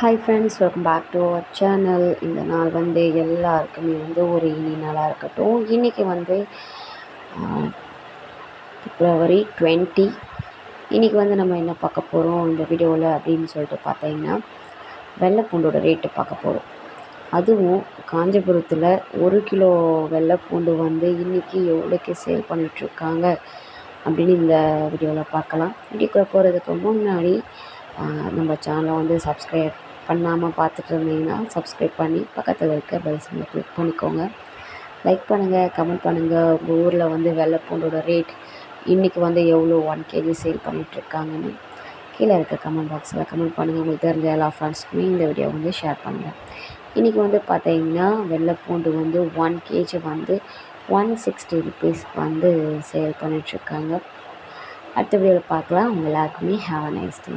Hi friends welcome back to our channel இந்த நாள் வந்து எல்லாருக்குமே வந்து ஒரு இனி நாளாக இருக்கட்டும். இன்றைக்கி வந்து பிப்ரவரி டுவெண்ட்டி இன்றைக்கி வந்து நம்ம என்ன பார்க்க போகிறோம் இந்த வீடியோவில் அப்படின்னு சொல்லிட்டு பார்த்தீங்கன்னா வெள்ளைப்பூண்டோட ரேட்டு பார்க்க போகிறோம் அதுவும் காஞ்சிபுரத்தில் ஒரு கிலோ வெள்ளைப்பூண்டு வந்து இன்றைக்கி எவ்வளோக்கு சேல் பண்ணிகிட்ருக்காங்க அப்படின்னு இந்த வீடியோவில் பார்க்கலாம். வீடியோக்குள்ளே போகிறதுக்கு முன்னாடி நம்ம சேனலை வந்து சப்ஸ்கிரைப் பண்ணாமல் பார்த்துட்டு இருந்தீங்கன்னா சப்ஸ்கிரைப் பண்ணி பக்கத்தில் இருக்க பெல் சிம்மை கிளிக் பண்ணிக்கோங்க. லைக் பண்ணுங்கள் கமெண்ட் பண்ணுங்கள் உங்கள் ஊரில் வந்து வெள்ளை பூண்டோட ரேட் இன்றைக்கி வந்து எவ்வளோ? ஒன் கேஜி சேல் பண்ணிகிட்ருக்காங்கன்னு கீழே இருக்க கமெண்ட் பாக்ஸில் கமெண்ட் பண்ணுங்கள் உங்களுக்கு தெரிஞ்ச எல்லா ஃப்ரெண்ட்ஸ்க்குமே இந்த வீடியோ வந்து ஷேர் பண்ணுங்கள் இன்றைக்கி வந்து பார்த்தீங்கன்னா வெள்ளை பூண்டு வந்து ஒன் கேஜி வந்து ஒன் சிக்ஸ்டி ருபீஸ் வந்து சேல் பண்ணிகிட்ருக்காங்க அடுத்த வீடியோவில் பார்க்கலாம். உங்கள் எல்லாருக்குமே ஹாவ் அ நைஸ் டே